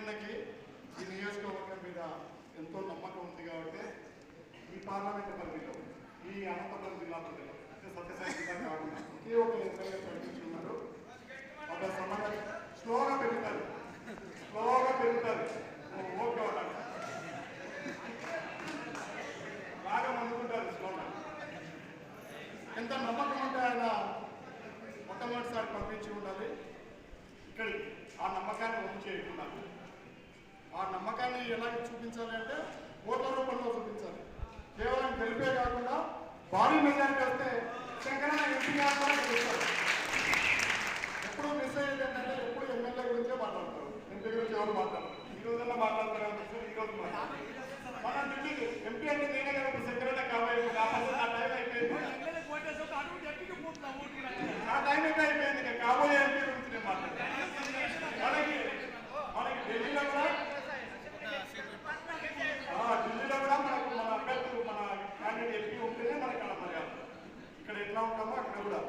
జగనన్నకి ఈ నియోజకవర్గం మీద ఎంతో నమ్మకం ఉంది కాబట్టి ఈ పార్లమెంట్ పరిధిలో ఈ అనంతపురం జిల్లా పరిధిలో సత్యసాయి జిల్లా కాకుండా ఒకే ఒక ఎంపీగా ప్రకటిస్తున్నారు ఒక సమాజం స్లోగా పెరుగుతారు. ఆ నమ్మకాన్ని ఎలాగ చూపించాలి అంటే ఓట్ల రూపంలో చూపించాలి. కేవలం గెలిపే కాకుండా భారీ మెజారిటీ వస్తే శంకరన్న ఎంపీ గారు కూడా గెలుస్తారు. ఎప్పుడు మిస్ అయ్యేది ఏంటంటే ఎప్పుడు ఎమ్మెల్యే గురించే మాట్లాడతారు. ఎంపీ గురించి ఎవరు మాట్లాడతారు ఈ రోజుల్లో మాట్లాడతారు? ఈ రోజు మాట్లాడతారు. మన ఢిల్లీకి ఎంపీ అంటే నేనే కదా ఇప్పుడు శంకరన్న కాబోయే ఆ పని- ఆ టైం అయిపోయింది ఆ టైం అయితే అయిపోయింది ఇక కాబోయే ఎంపీ గురించి నేను మాట్లాడతాను మనకి మనకి ఢిల్లీలో కూడా ఆ, ఢిల్లీలో కూడా మనకు మన అభ్యర్థులు మన క్యాండిడేట్ ఎంపీ ఉంటేనే మనకి అక్కడ మర్యాద ఇక్కడ ఎట్లా ఉంటామో అక్కడ కూడా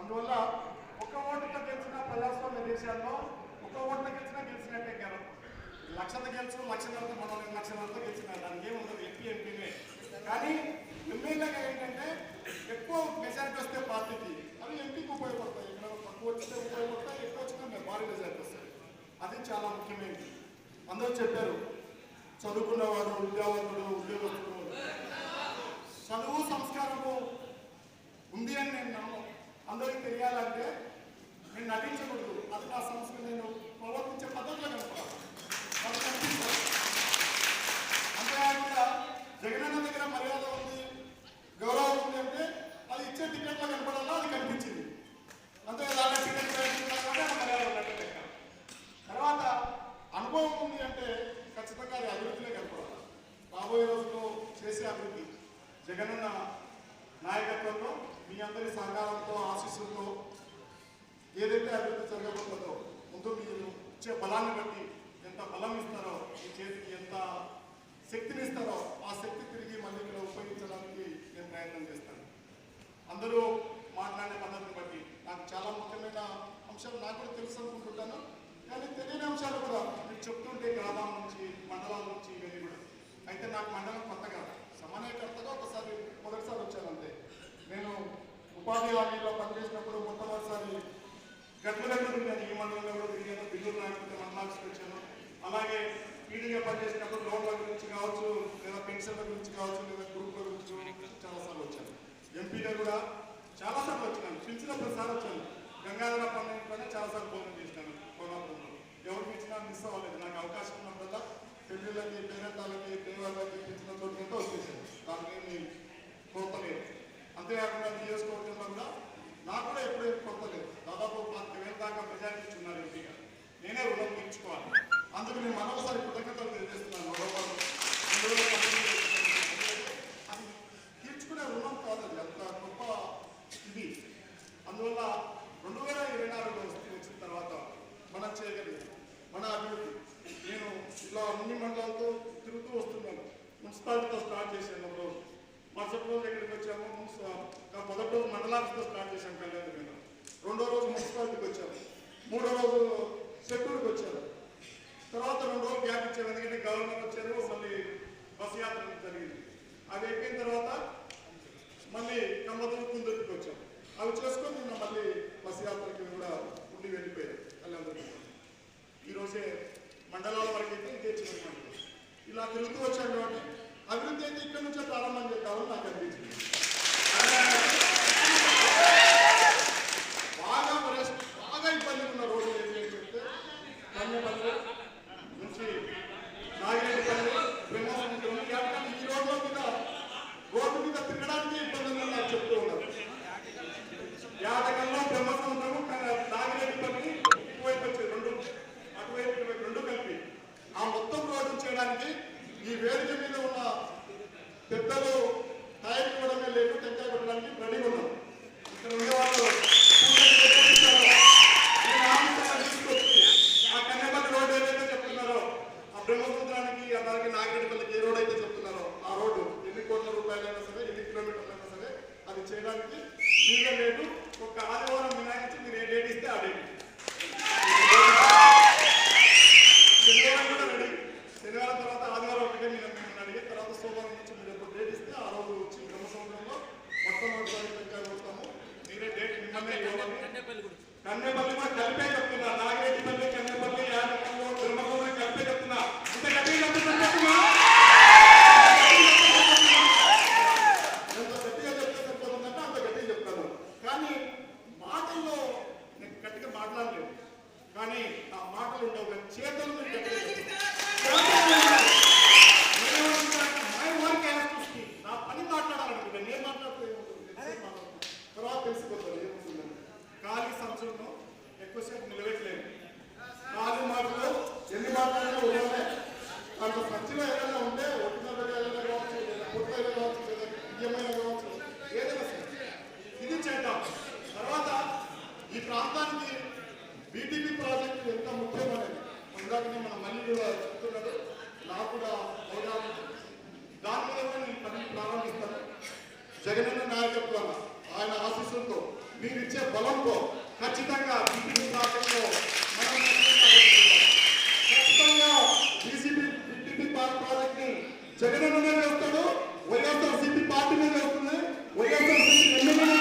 అందువల్ల ఒక్క ఓటుతో గెలిచిన ప్రజాస్వామ్య దేశాల్లో ఒక్క ఓటుతో గెలిచినా గెలిచినట్టే కదా లక్షత గెలుచు లక్షలతో మనం లక్షలతో గెలిచిన దానికి ఏముండదు ఎంపీ ఎంపీనే. కానీ ఎమ్మెల్యేగా ఏంటంటే ఎక్కువ మెజారిటీ వస్తే పార్టీకి అవి ఎంపీకి ఉపయోగపడతాయి. ఇక్కడ తక్కువ వచ్చితే ఉపయోగపడతాయి ఎక్కువ వచ్చినా మేము భారీ మెజారిటీ వస్తాయి. అది చాలా ముఖ్యమైనది. అందరూ చెప్పారు చదువుకున్నవాడు ఉద్యోగస్తుడు ఉద్యోగస్తుడు. చదువు సంస్కారము ఉంది అని నేను నమ్మను అందరికీ తెలియాలంటే నేను నటించకూడదు. అది నా సంస్కృతి నేను ప్రవర్తించ పద్ధతిలో కనుకోవాలి అది కనిపించాలి అంతేకాకుండా జగనన్న దగ్గర మర్యాద ఉంది గౌరవం ఉంది అంటే అది ఇచ్చే టికెట్లో కనపడాలా అది కనిపించింది అంతే దాంట్లో టికెట్ ప్రయత్నించాలంటే ఆ మర్యాద ఉన్నట్టు లెక్క. తర్వాత అనుభవం ఉంది అంటే ఖచ్చితంగా అది అభివృద్ధిలో కనపడాలి రాబోయే రోజుల్లో చేసే అభివృద్ధి జగనన్న నాయకత్వంలో మీ అందరి సహకారంతో ఆశీస్సులతో ఏదైతే అభివృద్ధి జరగబోతుందో ముందు మీరు ఇచ్చే బలాన్ని బట్టి ఎంత బలం ఇస్తారో మీ చేతికి ఎంత శక్తిని ఇస్తారో ఆ శక్తి తిరిగి మళ్ళీ ఇక్కడ ఉపయోగించడానికి నేను ప్రయత్నం చేస్తాను. అందరూ మాట్లాడే పద్ధతిని బట్టి నాకు చాలా ముఖ్యమైన అంశాలు నాకు కూడా తెలుసు అనుకుంటుంటాను. కానీ తెలియని అంశాలు కూడా మీరు చెప్తుంటే గ్రామం నుంచి మండలాల నుంచి ఇవన్నీ కూడా. అయితే నాకు మండలం కొత్తగా సమన్వయకర్తగా ఒకసారి మొదటిసారి వచ్చాను అంతే నేను ఉపాధి హామీలో పనిచేసినప్పుడు మొట్టమొదటిసారి అలాగే పీడీగా పనిచేసినప్పుడు లోన్ల గురించి కావచ్చు లేదా పెన్షన్ల గురించి కావచ్చు లేదా గ్రూప్ల గురించి చాలాసార్లు వచ్చాను. ఎంపీగా కూడా చాలాసార్లు వచ్చినాను. పిలిచినప్పుడు సార్ వచ్చాను. గంగాధర పండుగలోనే చాలాసార్లు భోజనం చేసినాను. కోలాపూర్లో ఎవరికి ఇచ్చినా మిస్ అవ్వలేదు. నాకు అవకాశం ఉన్నప్పుడల్లా పెళ్ళిళ్ళకి పేరెంటాలకి దేవాలకి పిలిచిన చోటుకంతా వచ్చేసాను. దానికి ఏమి కొరత లేదు. అంతేకాకుండా నియోజకవర్గంలో కూడా నాకు కూడా ఎప్పుడూ కొరత లేదు దాదాపు పాతిక వేల దాకా మెజారిటీ ఇచ్చున్నారు ఎంపీగా నేనే రుణం తీర్చుకోవాలి అందుకు నేను మరొకసారి కృతజ్ఞతలు తెలియజేస్తున్నాను మరోపాటు అందులో అది తీర్చుకునే రుణం కాదు అది అంత గొప్ప ఇది అందువల్ల రెండు వేల ఇరవై నాలుగులో వస్తే వచ్చిన తర్వాత మనం చేయగలిగింది మన అభివృద్ధి. నేను ఇలా అన్ని మండలాలతో తిరుగుతూ వస్తున్నాను. మున్సిపాలిటీతో స్టార్ట్ చేశాను ఒక రోజు. మరుసటి రోజు ఎక్కడికి వచ్చాము. మొదటి రోజు మండలాలతో స్టార్ట్ చేశాను కళ్యాణ మీద రెండో రోజు మున్సిపాలిటీకి వచ్చాము. మూడో రోజు సెక్యూరికి వచ్చాను తర్వాత రెండు రోజులు గ్యాప్ ఇచ్చాము ఎందుకంటే గవర్నర్ వచ్చారు మళ్ళీ బస్ యాత్ర జరిగింది. అది అయిపోయిన తర్వాత మళ్ళీ కమ్మతులు కుందరికి వచ్చాం అవి చేసుకొని నిన్న మళ్ళీ బస్ యాత్రకి కూడా ఉండి వెళ్ళిపోయారు కళ్యాణ ఈ మండలాల వరకు అయితే ఇదే చివరి మండలం ఇలా తిరుగుతూ వచ్చాను కాబట్టి అభివృద్ధి అయితే ఇక్కడ నుంచే ప్రారంభం చేద్దామని నాకు అనిపించింది. చేయడానికి మీరే సంవత్సరంలో ఎక్కువసేపు నిలబెట్టలేదు. నాలుగు మాటలు ఎన్ని మార్కులు ఉదయమే అంత సత్యం ఏదైనా ఉంటే ఒరిజినల్ ఏదైనా కావచ్చు లేదా కొత్త ఏదైనా కావచ్చు లేదా కావచ్చు ఏదైనా ఇది చేద్దాం. తర్వాత ఈ ప్రాంతానికి బీటీపీ ప్రాజెక్టు ఎంత ముఖ్యమైనది ఇందాక మన మళ్ళీ కూడా చెప్తున్నాడు నాకు కూడా అవగాహన దాని మీద కూడా నేను పని ప్రారంభిస్తాను. జగనన్న నాయకత్వాన ఆయన ఆశీస్సులతో మీరు ఇచ్చే బలంతో ఖచ్చితంగా బీటీపీ ప్రాజెక్టులో మనం ఖచ్చితంగా బీసీపీ బీటీపీ ప్రాజెక్ట్ని జగనన్న చేస్తాడు వైఎస్ఆర్ పార్టీ మీద వస్తుంది వైఎస్ఆర్సీపీ ఎమ్మెల్యే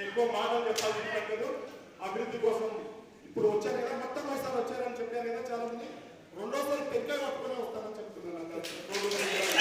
ఎక్కువ మాటలు చెప్పాల్సి లేదు. అభివృద్ధి కోసం ఇప్పుడు వచ్చారు కదా మొత్తం ఒకసారి వచ్చారని చెప్పారు కదా చాలా మంది రెండోసారి పెద్ద పట్టుకునే వస్తానని చెప్తున్నారు అందరూ.